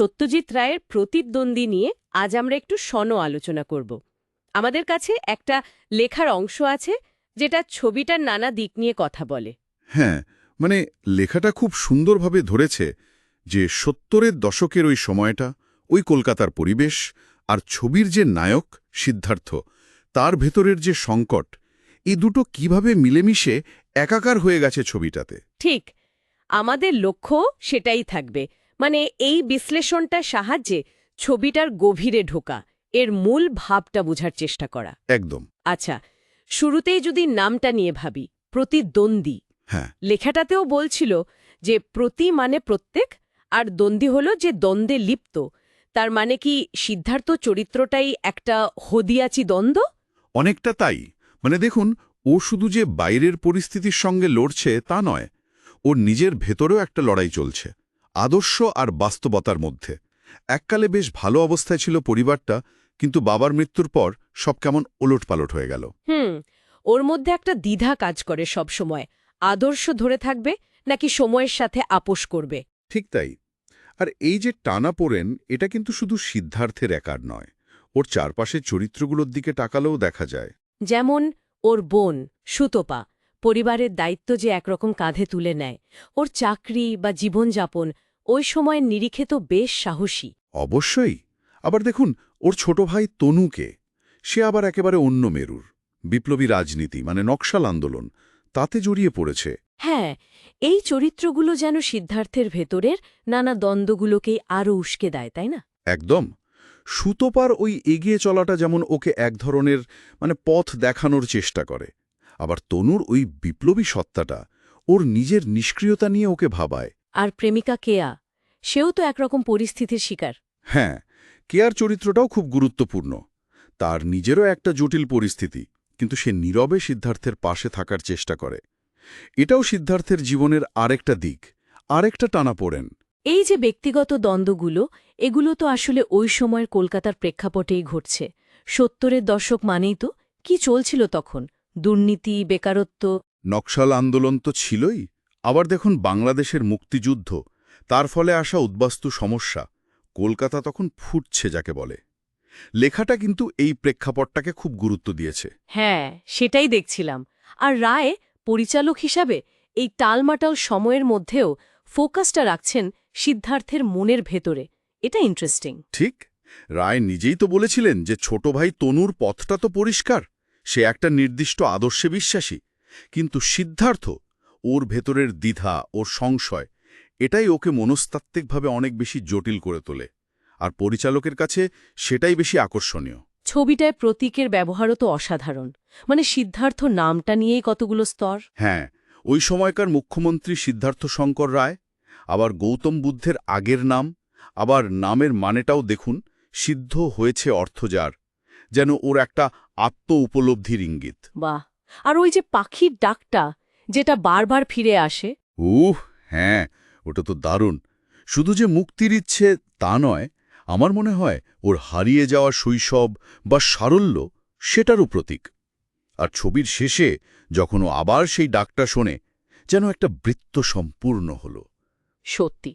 সত্যজিৎ রায়ের প্রতিদ্বন্দ্বী নিয়ে আজ আমরা একটু সন আলোচনা করব। আমাদের কাছে একটা লেখার অংশ আছে যেটা ছবিটার নানা দিক নিয়ে কথা বলে। হ্যাঁ মানে লেখাটা খুব সুন্দরভাবে ধরেছে যে সত্তরের দশকের ওই সময়টা ওই কলকাতার পরিবেশ আর ছবির যে নায়ক সিদ্ধার্থ তার ভেতরের যে সংকট এই দুটো কীভাবে মিলেমিশে একাকার হয়ে গেছে ছবিটাতে? ঠিক আমাদের লক্ষ্য সেটাই থাকবে। মানে এই বিশ্লেষণটার সাহায্যে ছবিটার গভীরে ঢোকা এর মূল ভাবটা বোঝার চেষ্টা করা। একদম। আচ্ছা শুরুতেই যদি নামটা নিয়ে ভাবি প্রতিদ্বন্দ্বী। হ্যাঁ। লেখাটাতেও বলছিল যে প্রতি মানে প্রত্যেক আর দ্বন্দ্বী হল যে দ্বন্দ্বে লিপ্ত। তার মানে কি সিদ্ধার্থ চরিত্রটাই একটা হদিয়াচি দ্বন্দ্ব? অনেকটা তাই। মানে দেখুন ও শুধু যে বাইরের পরিস্থিতির সঙ্গে লড়ছে তা নয় ওর নিজের ভেতরেও একটা লড়াই চলছে। আদর্শ আর বাস্তবতার মধ্যে। এককালে বেশ ভালো অবস্থায় ছিল পরিবারটা কিন্তু বাবার মৃত্যুর পর সব কেমন ওলটপালট হয়ে গেল। হুম ওর মধ্যে একটা দ্বিধা কাজ করে সব সময় আদর্শ ধরে থাকবে নাকি সময়ের সাথে আপোষ করবে? ঠিক তাই। আর এই যে টানা পড়েন এটা কিন্তু শুধু সিদ্ধার্থের একার নয় ওর চারপাশের চরিত্রগুলোর দিকে তাকালেও দেখা যায়। যেমন ওর বোন সুতপা পরিবারের দায়িত্ব যে একরকম কাঁধে তুলে নেয়। ওর চাকরি বা জীবনযাপন ওই সময়ের নিরিখে তো বেশ সাহসী। অবশ্যই। আবার দেখুন ওর ছোট ভাই তনুকে সে আবার একেবারে অন্য মেরুর। বিপ্লবী রাজনীতি মানে নকশাল আন্দোলন তাতে জড়িয়ে পড়েছে। হ্যাঁ এই চরিত্রগুলো যেন সিদ্ধার্থের ভেতরের নানা দ্বন্দ্বগুলোকেই আরও উস্কে দেয় তাই না? একদম। সুতোপার ওই এগিয়ে চলাটা যেমন ওকে এক ধরনের মানে পথ দেখানোর চেষ্টা করে আবার তনুর ওই বিপ্লবী সত্তাটা ওর নিজের নিষ্ক্রিয়তা নিয়ে ওকে ভাবায়। আর প্রেমিকা কেয়া সেও তো একরকম পরিস্থিতির শিকার। হ্যাঁ কেয়ার চরিত্রটাও খুব গুরুত্বপূর্ণ। তার নিজেরও একটা জটিল পরিস্থিতি কিন্তু সে নীরবে সিদ্ধার্থের পাশে থাকার চেষ্টা করে। এটাও সিদ্ধার্থের জীবনের আরেকটা দিক আরেকটা টানা পড়েন। এই যে ব্যক্তিগত দ্বন্দ্বগুলো এগুলো তো আসলে ওই সময়ের কলকাতার প্রেক্ষাপটেই ঘটছে। সত্তরের দশক মানেই তো কি চলছিল তখন? দুর্নীতি বেকারত্ব। নকশাল আন্দোলন তো ছিলই। আবার দেখুন বাংলাদেশের মুক্তিযুদ্ধ। তার ফলে আসা উদ্বাস্তু সমস্যা। কলকাতা তখন ফুটছে যাকে বলে। লেখাটা কিন্তু এই প্রেক্ষাপটটাকে খুব গুরুত্ব দিয়েছে। হ্যাঁ সেটাই দেখছিলাম। আর রায় পরিচালক হিসাবে এই টালমাটাল সময়ের মধ্যেও ফোকাসটা রাখছেন সিদ্ধার্থের মনের ভেতরে। এটা ইন্টারেস্টিং ঠিক। রায় নিজেই তো বলেছিলেন যে ছোট ভাই তনুর পথটা তো পরিষ্কার। সে একটা নির্দিষ্ট আদর্শে বিশ্বাসী কিন্তু সিদ্ধার্থ ওর ভেতরের দ্বিধা ওর সংশয় এটাই ওকে মনস্তাত্ত্বিকভাবে অনেক বেশি জটিল করে তোলে। আর পরিচালকের কাছে সেটাই বেশি আকর্ষণীয়। ছবিটায় প্রতীকের ব্যবহারও তো অসাধারণ। মানে সিদ্ধার্থ নামটা নিয়েই কতগুলো স্তর? হ্যাঁ ওই সময়কার মুখ্যমন্ত্রী সিদ্ধার্থ শঙ্কর রায় আবার গৌতম বুদ্ধের আগের নাম আবার নামের মানেটাও দেখুন সিদ্ধ হয়েছে অর্থজার যেন ওর একটা আত্ম উপলব্ধির ইঙ্গিত। বাহ! আর ওই যে পাখির ডাকটা যেটা বারবার ফিরে আসে? উহ হ্যাঁ ওটা তো দারুণ। শুধু যে মুক্তির ইচ্ছে তা নয় আমার মনে হয় ওর হারিয়ে যাওয়া শৈশব বা সারল্য সেটারও প্রতীক। আর ছবির শেষে যখন ও আবার সেই ডাকটা শোনে যেন একটা বৃত্ত সম্পূর্ণ হল। সত্যি।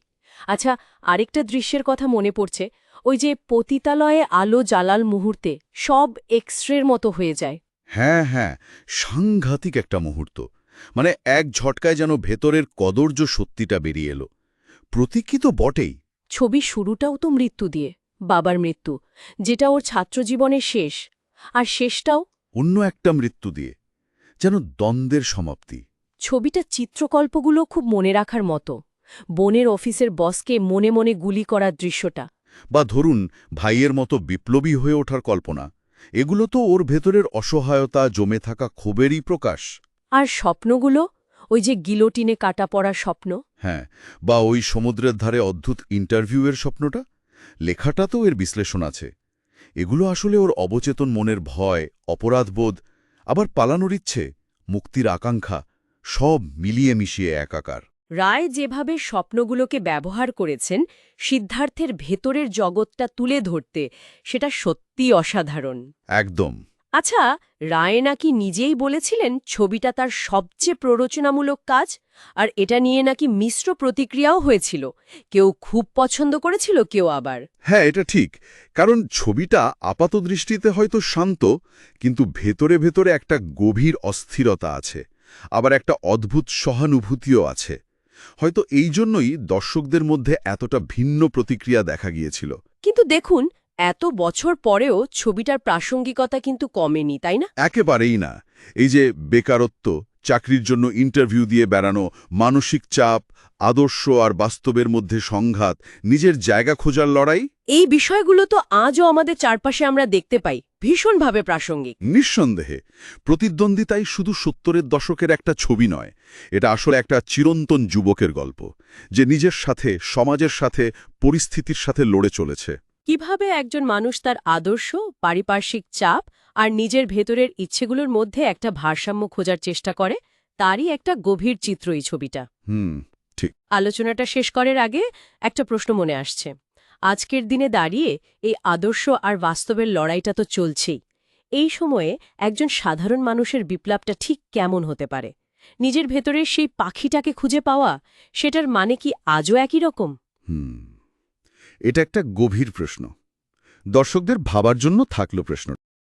আচ্ছা আরেকটা দৃশ্যের কথা মনে পড়ছে। ওই যে পতিতালয়ে আলো জ্বালাল মুহূর্তে সব এক্সরের মতো হয়ে যায়। হ্যাঁ হ্যাঁ সাংঘাতিক একটা মুহূর্ত। মানে এক ঝটকায় যেন ভেতরের কদর্য সত্যিটা বেরিয়ে এলো। প্রতীকী তো বটেই। ছবি শুরুটাও তো মৃত্যু দিয়ে বাবার মৃত্যু যেটা ওর ছাত্রজীবনের শেষ। আর শেষটাও? অন্য একটা মৃত্যু দিয়ে যেন দ্বন্দ্বের সমাপ্তি। ছবিটা চিত্রকল্পগুলো খুব মনে রাখার মতো। বোনের অফিসের বসকে মনে মনে গুলি করার দৃশ্যটা। বা ধরুন ভাইয়ের মতো বিপ্লবী হয়ে ওঠার কল্পনা। এগুলো তো ওর ভেতরের অসহায়তা জমে থাকা ক্ষোভেরই প্রকাশ। আর স্বপ্নগুলো? ওই যে গিলোটিনে কাটা পড়া স্বপ্ন? হ্যাঁ বা ওই সমুদ্রের ধারে অদ্ভুত ইন্টারভিউয়ের স্বপ্নটা? লেখাটা তো এর বিশ্লেষণ আছে। এগুলো আসলে ওর অবচেতন মনের ভয় অপরাধবোধ আবার পালানোর ইচ্ছে মুক্তির আকাঙ্ক্ষা সব মিলিয়ে মিশিয়ে একাকার। রায় যেভাবে স্বপ্নগুলোকে ব্যবহার করেছেন সিদ্ধার্থের ভেতরের জগৎটা তুলে ধরতে সেটা সত্যি অসাধারণ। একদম। আচ্ছা রায় নাকি নিজেই বলেছিলেন ছবিটা তার সবচেয়ে প্ররোচনামূলক কাজ আর এটা নিয়ে নাকি মিশ্র প্রতিক্রিয়াও হয়েছিল। কেউ খুব পছন্দ করেছিল কেউ আবার। হ্যাঁ এটা ঠিক। কারণ ছবিটা আপাতদৃষ্টিতে হয়তো শান্ত কিন্তু ভেতরে ভেতরে একটা গভীর অস্থিরতা আছে। আবার একটা অদ্ভুত সহানুভূতিও আছে। হয়তো এই জন্যই দর্শকদের মধ্যে এতটা ভিন্ন প্রতিক্রিয়া দেখা গিয়েছিল। কিন্তু দেখুন এত বছর পরেও ছবিটার প্রাসঙ্গিকতা কিন্তু কমেনি তাই না? একেবারেই না। এই যে বেকারত্ব চাকরির জন্য ইন্টারভিউ দিয়ে বেড়ানো মানসিক চাপ আদর্শ আর বাস্তবের মধ্যে সংঘাত নিজের জায়গা খোঁজার লড়াই? এই বিষয়গুলো তো আজও আমাদের চারপাশে আমরা দেখতে পাই। ভীষণভাবে প্রাসঙ্গিক। নিঃসন্দেহে প্রতিদ্বন্দ্বিতাই শুধু সত্তরের দশকের একটা ছবি নয় এটা আসলে একটা চিরন্তন যুবকের গল্প যে নিজের সাথে সমাজের সাথে পরিস্থিতির সাথে লড়ে চলেছে। কীভাবে একজন মানুষ তার আদর্শ পারিপার্শ্বিক চাপ আর নিজের ভেতরের ইচ্ছেগুলোর মধ্যে একটা ভারসাম্য খোঁজার চেষ্টা করে তারই একটা গভীর চিত্র এই ছবিটা। হুম ঠিক। আলোচনাটা শেষ করার আগে একটা প্রশ্ন মনে আসছে। আজকের দিনে দাঁড়িয়ে এই আদর্শ আর বাস্তবের লড়াইটা তো চলছেই। এই সময়ে একজন সাধারণ মানুষের বিপ্লবটা ঠিক কেমন হতে পারে? নিজের ভেতরে সেই পাখিটাকে খুঁজে পাওয়া, সেটার মানে কি আজও একই রকম? এটা একটা গভীর প্রশ্ন। দর্শকদের ভাবার জন্য থাকল প্রশ্ন।